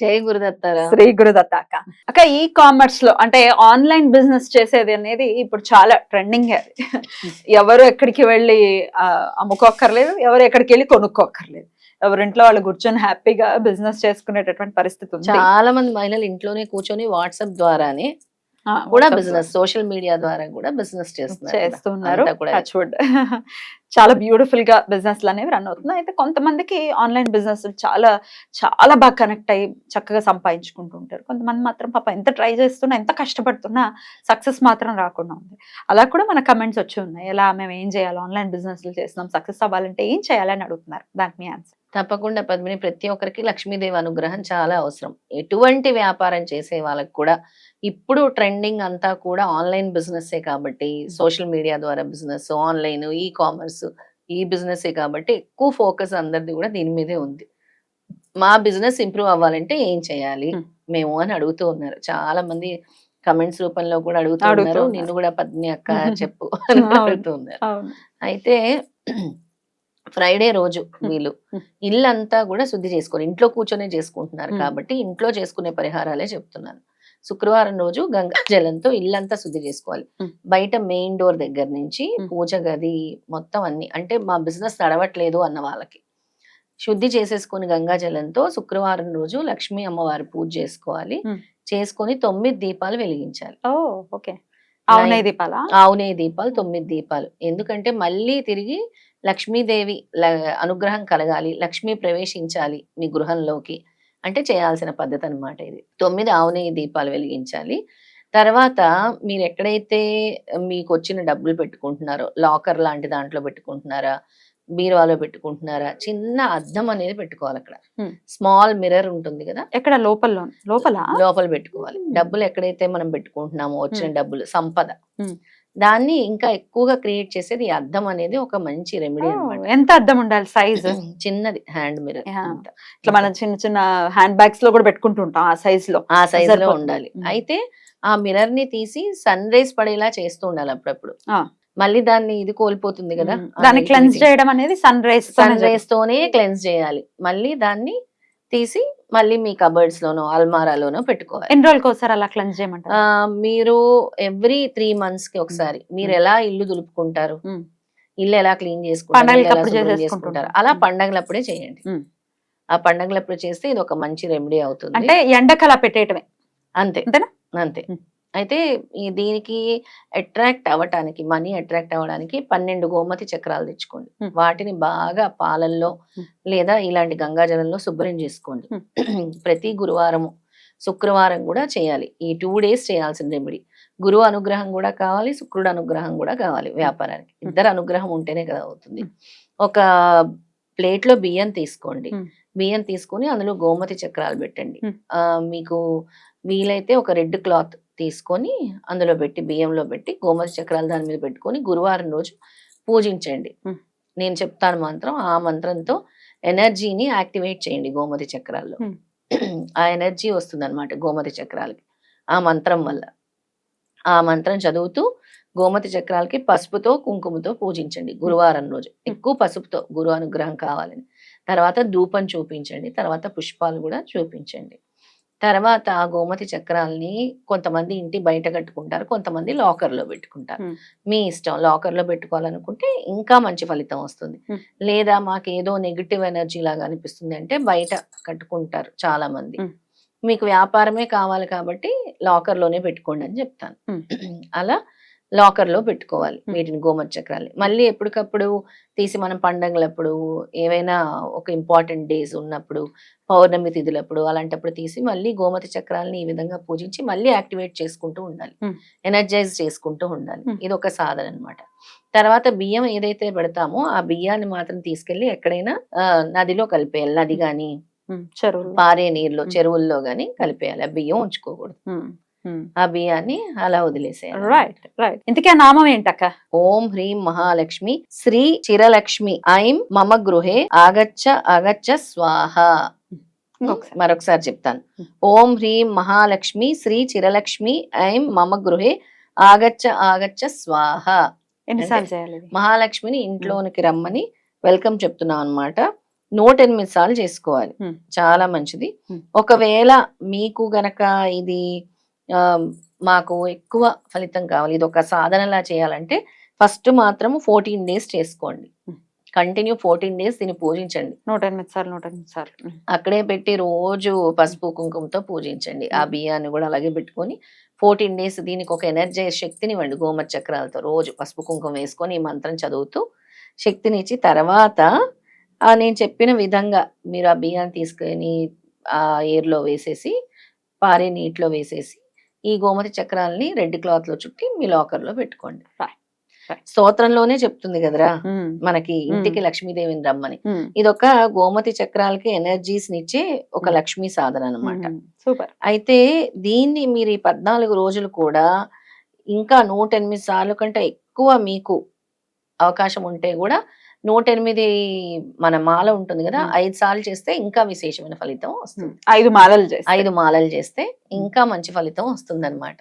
జై గురుదత్తారా. శ్రీ గురుదత్త అక్క అక్క ఈ కామర్స్లో అంటే ఆన్లైన్ బిజినెస్ చేసేది అనేది ఇప్పుడు చాలా ట్రెండింగ్ అది. ఎవరు ఎక్కడికి వెళ్ళి అమ్ముకోక్కర్లేదు ఎవరు ఎక్కడికి వెళ్ళి కొనుక్కోక్కర్లేదు. ఎవరింట్లో వాళ్ళు కూర్చొని హ్యాపీగా బిజినెస్ చేసుకునేటటువంటి పరిస్థితి ఉంది. చాలా మంది మహిళలు ఇంట్లోనే కూర్చొని వాట్సాప్ ద్వారానే కూడా బిజినెస్ సోషల్ మీడియా ద్వారా కూడా బిజినెస్ చేస్తున్నారు. చాలా బ్యూటిఫుల్గా బిజినెస్ అనేవి రన్ అవుతున్నాయి. అయితే కొంతమందికి ఆన్లైన్ బిజినెస్ చాలా చాలా బాగా కనెక్ట్ అయ్యి చక్కగా సంపాదించుకుంటూ ఉంటారు. కొంతమంది మాత్రం పాప ఎంత ట్రై చేస్తున్నా ఎంత కష్టపడుతున్నా సక్సెస్ మాత్రం రాకుండా ఉంది. అలా కూడా మన కమెంట్స్ వచ్చి ఉన్నాయి. ఎలా మేము ఏం చేయాలి? ఆన్లైన్ బిజినెస్ చేస్తున్నాం. సక్సెస్ అవ్వాలంటే ఏం చేయాలని అడుగుతున్నారు. దానికి మీ ఆన్సర్ తప్పకుండా పద్మిని ప్రతి ఒక్కరికి లక్ష్మీదేవి అనుగ్రహం చాలా అవసరం. ఎటువంటి వ్యాపారం చేసే వాళ్ళకి కూడా ఇప్పుడు ట్రెండింగ్ అంతా కూడా ఆన్లైన్ బిజినెస్ కాబట్టి సోషల్ మీడియా ద్వారా business online e commerce e business కాబట్టి ఎక్కువ ఫోకస్ అందరిది కూడా దీని మీదే ఉంది. మా బిజినెస్ ఇంప్రూవ్ అవ్వాలంటే ఏం చేయాలి. మేము అని అడుగుతూ ఉన్నారు. చాలా మంది కమెంట్స్ రూపంలో కూడా అడుగుతూ ఉన్నారు. నిన్ను కూడా పద్మిని అక్క చెప్పు అని. అడుగుతూ ఉన్నారు. అయితే ఫ్రైడే రోజు. వీళ్ళు. ఇల్లంతా కూడా శుద్ధి చేసుకోవాలి ఇంట్లో కూర్చొనే చేసుకుంటున్నారు. కాబట్టి ఇంట్లో చేసుకునే పరిహారాలే చెప్తున్నాను శుక్రవారం రోజు గంగా జలంతో ఇల్లంతా శుద్ధి చేసుకోవాలి. బయట మెయిన్ డోర్ దగ్గర నుంచి. పూజ గది మొత్తం అన్ని అంటే మా బిజినెస్ నడవట్లేదు అన్న వాళ్ళకి శుద్ధి చేసేసుకొని గంగా జలంతో శుక్రవారం రోజు లక్ష్మీ అమ్మవారి పూజ చేసుకోవాలి. చేసుకొని తొమ్మిది దీపాలు వెలిగించాలి ఓకే అవునే దీపాలా? ఆవునే దీపాలు తొమ్మిది దీపాలు. ఎందుకంటే మళ్ళీ తిరిగి లక్ష్మీదేవి అనుగ్రహం కలగాలి లక్ష్మి ప్రవేశించాలి మీ గృహంలోకి. అంటే చేయాల్సిన పద్ధతి అన్నమాట ఇది. తొమ్మిది ఆవునే దీపాలు వెలిగించాలి. తర్వాత మీరు ఎక్కడైతే మీకు వచ్చిన డబ్బులు పెట్టుకుంటున్నారో లాకర్ లాంటి దాంట్లో పెట్టుకుంటున్నారా బీరువాలో పెట్టుకుంటున్నారా చిన్న అద్దం అనేది పెట్టుకోవాలి అక్కడ. స్మాల్ మిర్రర్ ఉంటుంది కదా ఎక్కడ లోపల లోపల లోపల పెట్టుకోవాలి. డబ్బులు ఎక్కడైతే మనం పెట్టుకుంటున్నామో వచ్చిన. డబ్బులు సంపద. దాన్ని ఇంకా ఎక్కువగా క్రియేట్ చేసేది అద్దం అనేది ఒక మంచి రెమెడీ ఎంత అద్దం ఉండాలి సైజ్ చిన్నది హ్యాండ్ మిర్రర్. ఇట్లా మనం చిన్న చిన్న హ్యాండ్ బ్యాగ్స్లో కూడా పెట్టుకుంటుంటాం ఆ సైజ్లో ఆ సైజ్లో. ఉండాలి. అయితే ఆ మిర్రర్ని తీసి సన్ రేస్ పడేలా చేస్తూ ఉండాలి అప్పుడప్పుడు. మళ్ళీ దాన్ని ఇది కోల్పోతుంది కదా. దాన్ని క్లెన్స్ చేయడం అనేది సన్ రైస్ సన్ రేస్ తోనే క్లెన్స్ చేయాలి. మళ్ళీ దాన్ని తీసి మళ్ళీ మీ కబర్డ్స్ లోనో అల్మారాలోనో పెట్టుకోవాలి. ఎన్ని రోజులకి ఒకసారి అలా క్లెన్స్ చేయమంటారు? మీరు ఎవ్రీ త్రీ మంత్స్కి ఒకసారి. మీరు. ఎలా ఇల్లు దులుపుకుంటారు. ఇల్లు ఎలా క్లీన్ చేసుకుంటారు? అలా. పండగలప్పుడే చేయండి. ఆ పండగలప్పుడు చేస్తే ఇది ఒక మంచి రెమెడీ అవుతుంది. అంటే ఎండకు అలా పెట్టేయటమే. అంతే. అంతేనా? అంతే. అయితే ఈ దీనికి అట్రాక్ట్ అవ్వటానికి మనీ అట్రాక్ట్ అవ్వడానికి పన్నెండు గోమతి చక్రాలు తెచ్చుకోండి. వాటిని బాగా పాలల్లో. లేదా ఇలాంటి గంగాజలంలో శుభ్రం చేసుకోండి. ప్రతి గురువారము శుక్రవారం కూడా చేయాలి. ఈ టూ డేస్ చేయాల్సిన రెమెడీ. గురువు అనుగ్రహం కూడా కావాలి శుక్రుడు అనుగ్రహం కూడా కావాలి వ్యాపారానికి. ఇద్దరు అనుగ్రహం ఉంటేనే కదా అవుతుంది. ఒక ప్లేట్లో బియ్యం తీసుకోండి. బియ్యం తీసుకొని అందులో గోమతి చక్రాలు పెట్టండి. మీకు వీలైతే ఒక రెడ్ క్లాత్ తీసుకొని అందులో పెట్టి బియ్యంలో పెట్టి గోమతి చక్రాలు దాని మీద పెట్టుకొని గురువారం రోజు పూజించండి. నేను చెప్తాను మంత్రం ఆ మంత్రంతో ఎనర్జీని యాక్టివేట్ చేయండి గోమతి చక్రాల్లో. ఆ ఎనర్జీ వస్తుంది అనమాట గోమతి చక్రాలకి ఆ మంత్రం వల్ల. ఆ మంత్రం చదువుతూ గోమతి చక్రాలకి పసుపుతో కుంకుమతో పూజించండి గురువారం రోజు. ఎక్కువ పసుపుతో గురు అనుగ్రహం కావాలని. తర్వాత ధూపం చూపించండి తర్వాత పుష్పాలు కూడా చూపించండి. తర్వాత ఆ గోమతి చక్రాల్ని కొంతమంది ఇంటి బయట కట్టుకుంటారు కొంతమంది లాకర్లో పెట్టుకుంటారు. మీ ఇష్టం లాకర్లో పెట్టుకోవాలనుకుంటే ఇంకా మంచి ఫలితం వస్తుంది. లేదా మాకు ఏదో నెగిటివ్ ఎనర్జీ లాగా అనిపిస్తుంది అంటే బయట కట్టుకుంటారు చాలా మంది. మీకు వ్యాపారమే కావాలి కాబట్టి లాకర్లోనే పెట్టుకోండి అని చెప్తాను. అలా లాకర్లో పెట్టుకోవాలి. వీటిని గోమతి చక్రాలు. మళ్ళీ ఎప్పటికప్పుడు తీసి మనం పండగలప్పుడు ఏవైనా ఒక ఇంపార్టెంట్ డేస్ ఉన్నప్పుడు పౌర్ణమి తిథులప్పుడు అలాంటప్పుడు తీసి మళ్ళీ గోమతి చక్రాలని ఈ విధంగా పూజించి మళ్ళీ యాక్టివేట్ చేసుకుంటూ ఉండాలి. ఎనర్జైజ్ చేసుకుంటూ ఉండాలి. ఇది ఒక సాధన అన్నమాట. తర్వాత బియ్యం ఏదైతే పెడతామో ఆ బియ్యాన్ని మాత్రం తీసుకెళ్ళి ఎక్కడైనా నదిలో కలిపేయాలి. నది గాని చెరువులు పారే నీరులో. చెరువుల్లో గాని కలిపేయాలి. ఆ బియ్యం ఉంచుకోకూడదు. ఆ బియ్యాన్ని అలా వదిలేసేయాలి. రైట్ రైట్ ఇంతకీ ఆ నామం ఏంటక్క? ఓం హ్రీం మహాలక్ష్మి శ్రీ చిరలక్ష్మి ఐం మమ గృహే ఆగచ్చ ఆగచ్చ స్వాహ. ఇంకొకసారి. మరొకసారి చెప్తాను. ఓం హ్రీం మహాలక్ష్మి శ్రీ చిరలక్ష్మి ఐం మమ గృహే ఆగచ్చ ఆగచ్చ స్వాహ. ఎన్నిసార్లు చేయాలి ఇది? మహాలక్ష్మిని ఇంట్లోనికి రమ్మని వెల్కమ్ చెప్తున్నాం అన్నమాట. నూట ఎనిమిది సార్లు చేసుకోవాలి. Hmm. చాలా మంచిది. Hmm. ఒకవేళ మీకు గనక ఇది మాకు ఎక్కువ ఫలితం కావాలి ఇది ఒక సాధనలా చేయాలంటే ఫస్ట్ మాత్రం ఫోర్టీన్ డేస్ చేసుకోండి. కంటిన్యూ ఫోర్టీన్ డేస్ దీన్ని పూజించండి నూట ఎనిమిది సార్లు నూట ఎనిమిది సార్లు. అక్కడే పెట్టి రోజు పసుపు కుంకుమతో పూజించండి ఆ. బియ్యాన్ని కూడా అలాగే పెట్టుకొని ఫోర్టీన్ డేస్ దీనికి ఒక ఎనర్జీ శక్తిని ఇవ్వండి గోమతి చక్రాలతో రోజు పసుపు కుంకుమ వేసుకొని ఈ మంత్రం చదువుతూ శక్తినిచ్చి తర్వాత ఆ నేను చెప్పిన విధంగా మీరు ఆ బియ్యాన్ని తీసుకొని ఆ ఏర్లో వేసేసి పారే నీటిలో వేసేసి ఈ గోమతి చక్రాలని రెడ్ క్లాత్లో చుట్టి మీ లాకర్లో పెట్టుకోండి. స్తోత్రంలోనే చెప్తుంది కదరా ఉమ్. మనకి ఇంటికి లక్ష్మీదేవిని రమ్మని ఉమ్. ఇదొక గోమతి చక్రాలకి ఎనర్జీస్ నిచ్చే ఒక Hmm. లక్ష్మీ సాధన అన్నమాట ఉమ్. సూపర్ అయితే దీన్ని మీరు ఈ పద్నాలుగు రోజులు కూడా ఇంకా నూట ఎనిమిది సార్లు కంటే ఎక్కువ మీకు అవకాశం ఉంటే కూడా నూట ఎనిమిది మన మాల ఉంటుంది కదా Hmm. ఐదు సార్లు చేస్తే ఇంకా విశేషమైన ఫలితం వస్తుంది ఐదు మాలలు ఐదు మాలలు చేస్తే ఇంకా మంచి ఫలితం వస్తుంది అనమాట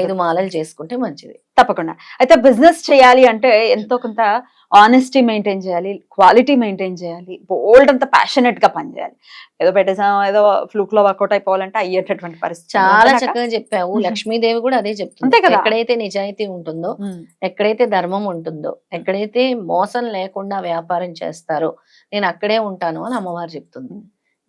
ఐదు మాలలు చేసుకుంటే మంచిది. తప్పకుండా. అయితే బిజినెస్ చేయాలి అంటే ఎంతో కొంత ఆనెస్టీ మెయింటైన్ చేయాలి క్వాలిటీ మెయింటైన్ చేయాలి బోల్డ్ అంత ప్యాషనెట్గా పనిచేయాలి. ఏదో పెట్టేసాం ఏదో ఫ్లూక్లో వర్కౌట్ అయిపోవాలంటే అయ్యేటటువంటి పరిస్థితి చాలా? చక్కగా చెప్పావు. లక్ష్మీదేవి కూడా అదే అంతే చెప్తుంది కదా. ఎక్కడైతే నిజాయితీ ఉంటుందో. ఎక్కడైతే ధర్మం ఉంటుందో ఎక్కడైతే మోసం లేకుండా వ్యాపారం చేస్తారో నేను అక్కడే ఉంటాను అని అమ్మవారు చెప్తుంది.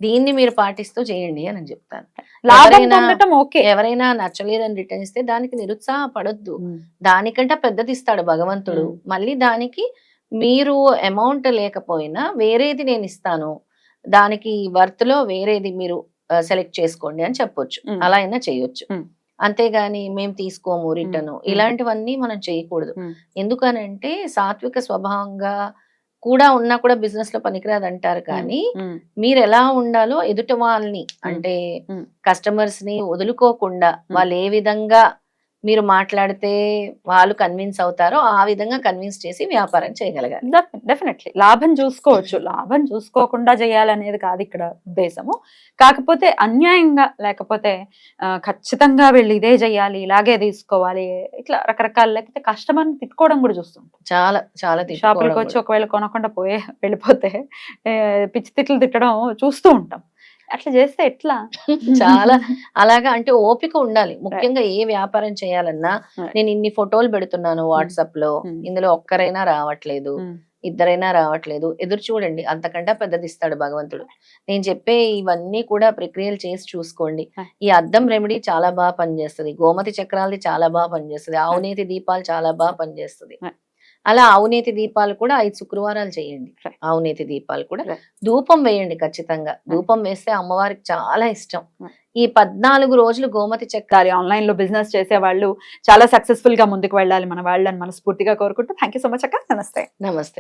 దీన్ని మీరు పాటిస్తూ చేయండి అని చెప్తాను. లాభం ఎవరైనా- పొందటం ఓకే. ఎవరైనా నచ్చలేదని రిటర్న్ ఇస్తే దానికి నిరుత్సాహపడొద్దు. దానికంటే పెద్దది ఇస్తాడు భగవంతుడు. మళ్ళీ దానికి మీరు అమౌంట్ లేకపోయినా వేరేది నేను ఇస్తాను. దానికి వర్త్లో వేరేది మీరు సెలెక్ట్ చేసుకోండి అని చెప్పొచ్చు. అలా అయినా చేయొచ్చు. అంతేగాని మేము తీసుకోము రిటర్న్. ఇలాంటివన్నీ మనం చేయకూడదు. ఎందుకనంటే సాత్విక స్వభావంగా కూడా ఉన్నా కూడా బిజినెస్లో పనికిరాదు అంటారు కానీ. మీరు ఎలా ఉండాలో ఎదుటి వాళ్ళని అంటే. కస్టమర్స్ని వదులుకోకుండా వాళ్ళు ఏ విధంగా మీరు మాట్లాడితే వాళ్ళు కన్విన్స్ అవుతారో ఆ విధంగా కన్విన్స్ చేసి వ్యాపారం చేయగలగాలి. డెఫినెట్లీ లాభం చూసుకోవచ్చు. లాభం చూసుకోకుండా చేయాలనేది కాదు ఇక్కడ ఉద్దేశము. కాకపోతే అన్యాయంగా లేకపోతే ఖచ్చితంగా వీళ్ళు ఇదే చేయాలి ఇలాగే తీసుకోవాలి ఇట్లా రకరకాల లేకపోతే కస్టమర్ని తిట్టుకోవడం కూడా చూస్తుంటాం. చాలా చాలా షాపులకు వచ్చి ఒకవేళ కొనకుండా పోయే వెళ్ళిపోతే పిచ్చి తిట్లు తిట్టడం చూస్తూ ఉంటాం. అట్లా చేస్తే ఎట్లా. చాలా అలాగా అంటే ఓపిక ఉండాలి ముఖ్యంగా ఏ వ్యాపారం చేయాలన్నా. నేను ఇన్ని ఫోటోలు పెడుతున్నాను వాట్సాప్లో Hmm. ఇందులో ఒక్కరైనా రావట్లేదు ఉమ్. ఇద్దరైనా రావట్లేదు ఎదురు చూడండి అంతకంటే పెద్దది ఇస్తాడు భగవంతుడు నేను చెప్పే ఇవన్నీ కూడా ప్రక్రియలు చేసి చూసుకోండి. ఈ అద్దం రెమెడీ చాలా బాగా పనిచేస్తుంది గోమతి చక్రాలది చాలా బాగా పనిచేస్తుంది అవినేతి దీపాలు చాలా బాగా పనిచేస్తుంది. అలా అవినేతి దీపాలు కూడా ఐదు శుక్రవారాలు చేయండి. అవినేతి దీపాలు కూడా. ధూపం వేయండి ఖచ్చితంగా. ధూపం వేస్తే అమ్మవారికి చాలా ఇష్టం. ఈ పద్నాలుగు రోజులు గోమతి దారి ఆన్లైన్లో బిజినెస్ చేసే వాళ్ళు చాలా సక్సెస్ఫుల్గా ముందుకు వెళ్ళాలి మన వాళ్ళని మనస్ఫూర్తిగా కోరుకుంటూ. థ్యాంక్ యూ సో మచ్ అక్క. నమస్తే. నమస్తే.